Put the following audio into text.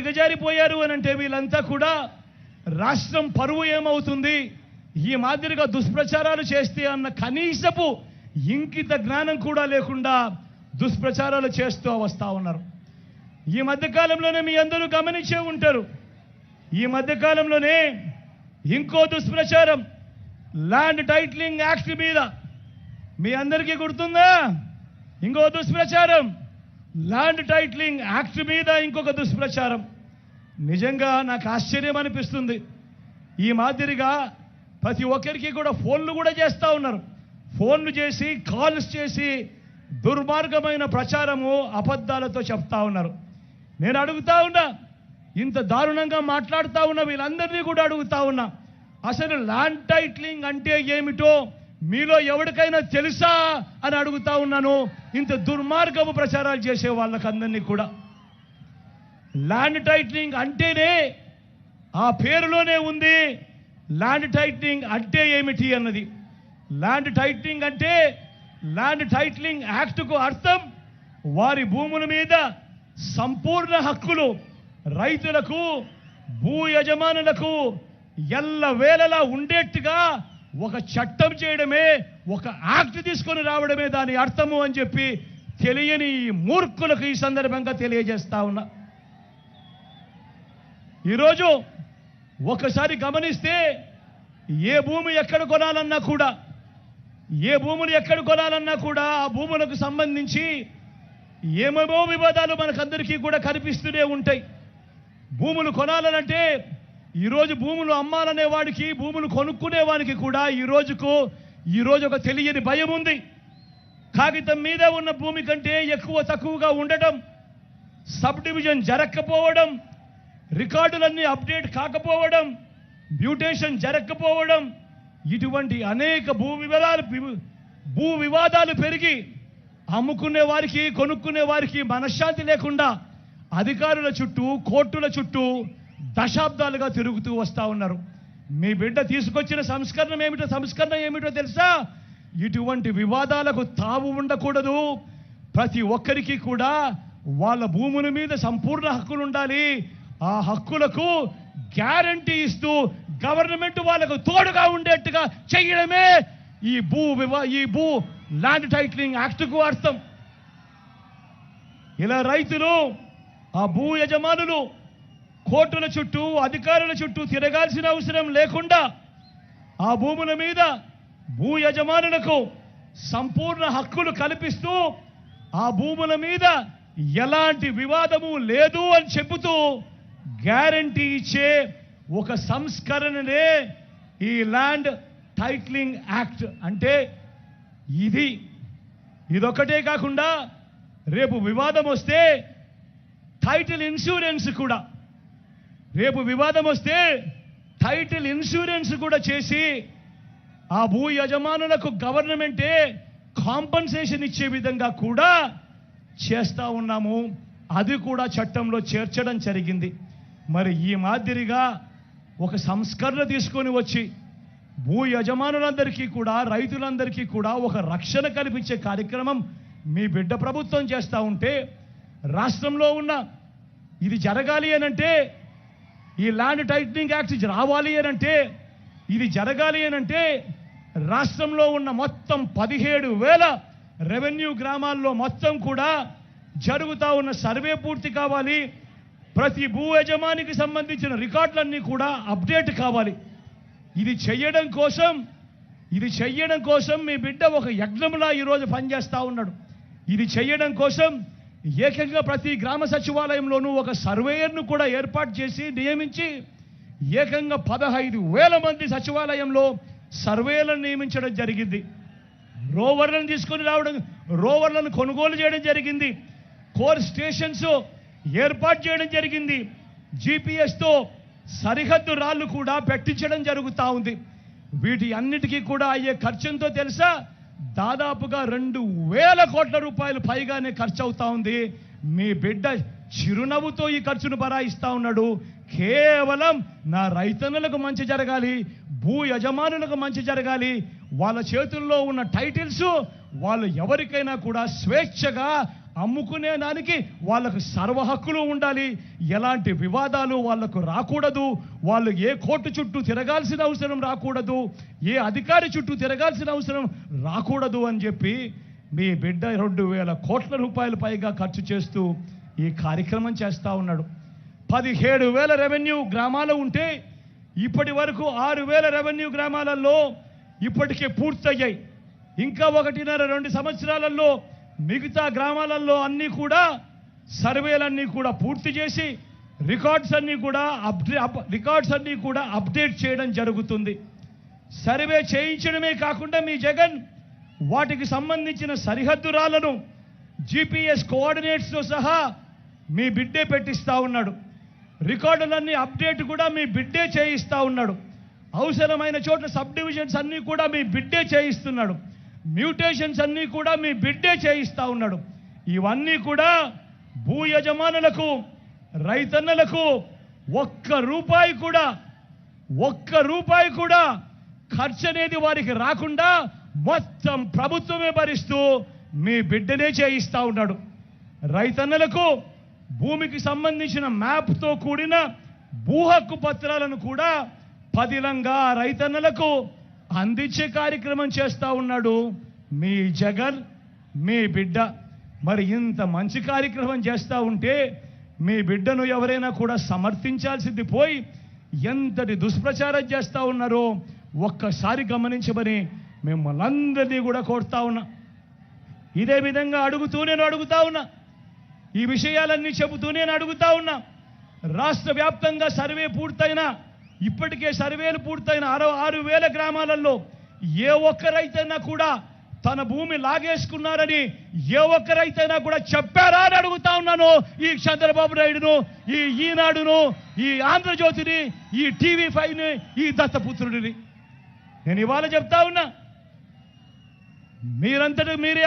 దిగజారిపోయారు అని అంటే వీళ్ళంతా కూడా రాష్ట్రం పరువు ఏమవుతుంది? ఈ మాదిరిగా దుష్ప్రచారాలు చేస్తే అన్న కనీసపు ఇంకిత జ్ఞానం కూడా లేకుండా దుష్ప్రచారాలు చేస్తూ వస్తా ఉన్నారు. ఈ మధ్యకాలంలోనే మీ అందరూ గమనించే ఉంటారు. ఈ మధ్యకాలంలోనే ఇంకో దుష్ప్రచారం ల్యాండ్ టైటిలింగ్ యాక్ట్ మీద. మీ అందరికీ గుర్తుందా? ఇంకో దుష్ప్రచారం. ల్యాండ్ టైట్లింగ్ యాక్ట్ మీద ఇంకొక దుష్ప్రచారం. నిజంగా నాకు ఆశ్చర్యం అనిపిస్తుంది. ఈ మాదిరిగా ప్రతి ఒక్కరికి కూడా ఫోన్లు కూడా చేస్తూ ఉన్నారు. ఫోన్లు చేసి కాల్స్ చేసి దుర్మార్గమైన ప్రచారము అబద్ధాలతో చెప్తా ఉన్నారు. నేను అడుగుతా ఉన్నా ఇంత దారుణంగా మాట్లాడుతూ ఉన్న వీళ్ళందరినీ కూడా అడుగుతా ఉన్నా అసలు ల్యాండ్ టైట్లింగ్ అంటే ఏమిటో మీలో ఎవరికైనా తెలుసా అని అడుగుతా ఉన్నాను. ఇంత దుర్మార్గపు ప్రచారాలు చేసే వాళ్ళకందరినీ కూడా. ల్యాండ్ టైటిలింగ్ అంటేనే ఆ పేరులోనే ఉంది. ల్యాండ్ టైటిలింగ్ అంటే ఏమిటి అన్నది. ల్యాండ్ టైటిలింగ్ అంటే ల్యాండ్ టైటిలింగ్ యాక్ట్కు అర్థం వారి భూముల మీద సంపూర్ణ హక్కులు రైతులకు భూ యజమానులకు ఎల్లవేళలా ఉండేట్టుగా ఒక చట్టం చేయడమే ఒక యాక్ట్ తీసుకొని రావడమే దాని అర్థము అని చెప్పి తెలియని ఈ మూర్ఖులకు ఈ సందర్భంగా తెలియజేస్తా ఉన్నా. ఈరోజు ఒకసారి గమనిస్తే ఏ భూమి ఎక్కడ కొనాలన్నా కూడా ఏ భూములు ఎక్కడ కొనాలన్నా కూడా ఆ భూములకు సంబంధించి ఏమేమో వివాదాలు మనకందరికీ కూడా కనిపిస్తూనే ఉంటాయి. భూములు కొనాలనంటే ఈరోజు భూములు అమ్మాలనే వాడికి భూములు కొనుక్కునే వానికి కూడా ఈ రోజుకు ఈ రోజు ఒక తెలియని భయం ఉంది. కాగితం మీద ఉన్న భూమి కంటే ఎక్కువ తక్కువగా ఉండటం సబ్ డివిజన్ జరగకపోవడం రికార్డులన్నీ అప్డేట్ కాకపోవడం మ్యూటేషన్ జరగకపోవడం ఇటువంటి అనేక భూ వివరాలు భూ వివాదాలు పెరిగి అమ్ముకునే వారికి కొనుక్కునే వారికి మనశ్శాంతి లేకుండా అధికారుల చుట్టూ కోర్టుల చుట్టూ దశాబ్దాలుగా తిరుగుతూ వస్తూ ఉన్నారు. మీ బిడ్డ తీసుకొచ్చిన సంస్కరణ ఏమిటో సంస్కరణ ఏమిటో తెలుసా? ఇటువంటి వివాదాలకు తావు ఉండకూడదు. ప్రతి ఒక్కరికి కూడా వాళ్ళ భూముల మీద సంపూర్ణ హక్కులు ఉండాలి. ఆ హక్కులకు గ్యారంటీ ఇస్తూ గవర్నమెంట్ వాళ్ళకు తోడుగా ఉండేట్టుగా చేయడమే ఈ భూ వివా ఈ భూ ల్యాండ్ టైటిలింగ్ యాక్ట్కు అర్థం. ఇలా రైతులు ఆ భూ యజమానులు కోర్టుల చుట్టూ అధికారుల చుట్టూ తిరగాల్సిన అవసరం లేకుండా ఆ భూముల మీద భూ యజమానులకు సంపూర్ణ హక్కులు కల్పిస్తూ ఆ భూముల మీద ఎలాంటి వివాదము లేదు అని చెబుతూ గ్యారంటీ ఇచ్చే ఒక సంస్కరణనే ఈ ల్యాండ్ టైట్లింగ్ యాక్ట్ అంటే ఇది. ఇదొక్కటే కాకుండా రేపు వివాదం వస్తే టైటిల్ ఇన్సూరెన్స్ కూడా. రేపు వివాదం వస్తే టైటిల్ ఇన్సూరెన్స్ కూడా చేసి ఆ భూ యజమానులకు గవర్నమెంటే కాంపన్సేషన్ ఇచ్చే విధంగా కూడా చేస్తూ ఉన్నాము. అది కూడా చట్టంలో చేర్చడం జరిగింది. మరి ఈ మాదిరిగా ఒక సంస్కరణ తీసుకొని వచ్చి భూ యజమానులందరికీ కూడా రైతులందరికీ కూడా ఒక రక్షణ కల్పించే కార్యక్రమం మీ బిడ్డ ప్రభుత్వం చేస్తూ ఉంటే రాష్ట్రంలో ఉన్న ఇది జరగాలి అనంటే ఈ ల్యాండ్ టైటనింగ్ యాక్ట్ రావాలి అనంటే ఇది జరగాలి అనంటే రాష్ట్రంలో ఉన్న మొత్తం పదిహేడు వేల రెవెన్యూ గ్రామాల్లో మొత్తం కూడా జరుగుతూ ఉన్న సర్వే పూర్తి కావాలి. ప్రతి భూ యజమానికి సంబంధించిన రికార్డులన్నీ కూడా అప్డేట్ కావాలి. ఇది చెయ్యడం కోసం ఇది చెయ్యడం కోసం మీ బిడ్డ ఒక యజ్ఞంలా ఈరోజు పనిచేస్తూ ఉన్నాడు. ఇది చెయ్యడం కోసం ఏకంగా ప్రతి గ్రామ సచివాలయంలోనూ ఒక సర్వేయర్ను కూడా ఏర్పాటు చేసి నియమించి ఏకంగా పదహైదు వేల మంది సచివాలయంలో సర్వేలను నియమించడం జరిగింది. రోవర్లను తీసుకొని రావడం రోవర్లను కొనుగోలు చేయడం జరిగింది. కోర్ స్టేషన్స్ ఏర్పాటు చేయడం జరిగింది. జీపీఎస్తో సరిహద్దు రాళ్ళు కూడా పెట్టించడం జరుగుతూ ఉంది. వీటి అన్నిటికీ కూడా అయ్యే ఖర్చుంతో తెలుసా? దాదాపుగా రెండు వేల కోట్ల రూపాయలు పైగానే ఖర్చు అవుతా ఉంది. మీ బిడ్డ చిరునవ్వుతో ఈ ఖర్చును బరాయిస్తా ఉన్నాడు. కేవలం నా రైతన్నులకు మంచి జరగాలి భూ యజమానులకు మంచి జరగాలి వాళ్ళ చేతుల్లో ఉన్న టైటిల్స్ వాళ్ళు ఎవరికైనా కూడా స్వేచ్ఛగా అమ్ముకునే దానికి వాళ్ళకు సర్వ హక్కులు ఉండాలి. ఎలాంటి వివాదాలు వాళ్ళకు రాకూడదు. వాళ్ళు ఏ కోర్టు చుట్టూ తిరగాల్సిన అవసరం రాకూడదు. ఏ అధికారి చుట్టూ తిరగాల్సిన అవసరం రాకూడదు అని చెప్పి మీ బిడ్డ రెండు వేల కోట్ల రూపాయల పైగా ఖర్చు చేస్తూ ఈ కార్యక్రమం చేస్తూ ఉన్నాడు. పదిహేడు వేల రెవెన్యూ గ్రామాలు ఉంటే ఇప్పటి వరకు ఆరు వేల రెవెన్యూ గ్రామాలలో ఇప్పటికే పూర్తయ్యాయి. ఇంకా ఒకటిన్నర రెండు సంవత్సరాలలో మిగతా గ్రామాలలో అన్నీ కూడా సర్వేలన్నీ కూడా పూర్తి చేసి రికార్డ్స్ అన్నీ కూడా అప్డే అప్- రికార్డ్స్ అన్నీ కూడా అప్డేట్ చేయడం జరుగుతుంది. సర్వే చేయించడమే కాకుండా మీ జగన్ వాటికి సంబంధించిన సరిహద్దురాలను జీపీఎస్ కోఆర్డినేట్స్తో సహా మీ బిడ్డే పెట్టిస్తూ ఉన్నాడు. రికార్డులన్నీ అప్డేట్ కూడా మీ బిడ్డే చేయిస్తూ ఉన్నాడు. అవసరమైన చోట్ల సబ్ డివిజన్స్ అన్నీ కూడా మీ బిడ్డే చేయిస్తున్నాడు. మ్యూటేషన్స్ అన్నీ కూడా మీ బిడ్డే చేయిస్తూ ఉన్నాడు. ఇవన్నీ కూడా భూ యజమానులకు రైతన్నలకు ఒక్క రూపాయి కూడా ఒక్క రూపాయి కూడా ఖర్చు అనేది వారికి రాకుండా మొత్తం ప్రభుత్వమే భరిస్తూ మీ బిడ్డనే చేయిస్తూ ఉన్నాడు. రైతన్నలకు భూమికి సంబంధించిన మ్యాప్తో కూడిన భూ హక్కు పత్రాలను కూడా పదిలంగా రైతన్నలకు అందించే కార్యక్రమం చేస్తూ ఉన్నాడు మీ జగన్ మీ బిడ్డ. మరి ఇంత మంచి కార్యక్రమం చేస్తూ ఉంటే మీ బిడ్డను ఎవరైనా కూడా సమర్థించాల్సింది పోయి ఎంతటి దుష్ప్రచారం చేస్తూ ఉన్నారో ఒక్కసారి గమనించమని మిమ్మల్ని అందరినీ కూడా కోరుతా ఉన్నా. ఇదే విధంగా అడుగుతూ నేను అడుగుతా ఉన్నా. ఈ విషయాలన్నీ చెబుతూ నేను అడుగుతా ఉన్నా. రాష్ట్ర వ్యాప్తంగా సర్వే పూర్తయినా ఇప్పటికే సర్వేలు పూర్తయిన అరవై ఆరు వేల గ్రామాలలో ఏ ఒక్కరైతేనా కూడా తన భూమి లాగేసుకున్నారని ఏ ఒక్కరైతేనా కూడా చెప్పారా అని అడుగుతా ఉన్నాను. ఈ చంద్రబాబు నాయుడును ఈ ఈనాడును ఈ ఆంధ్రజ్యోతిని ఈ టీవీ ఫైవ్ని ఈ దత్తపుత్రుడిని. నేను ఇవాళ చెప్తా ఉన్నా. మీరంతటి మీరే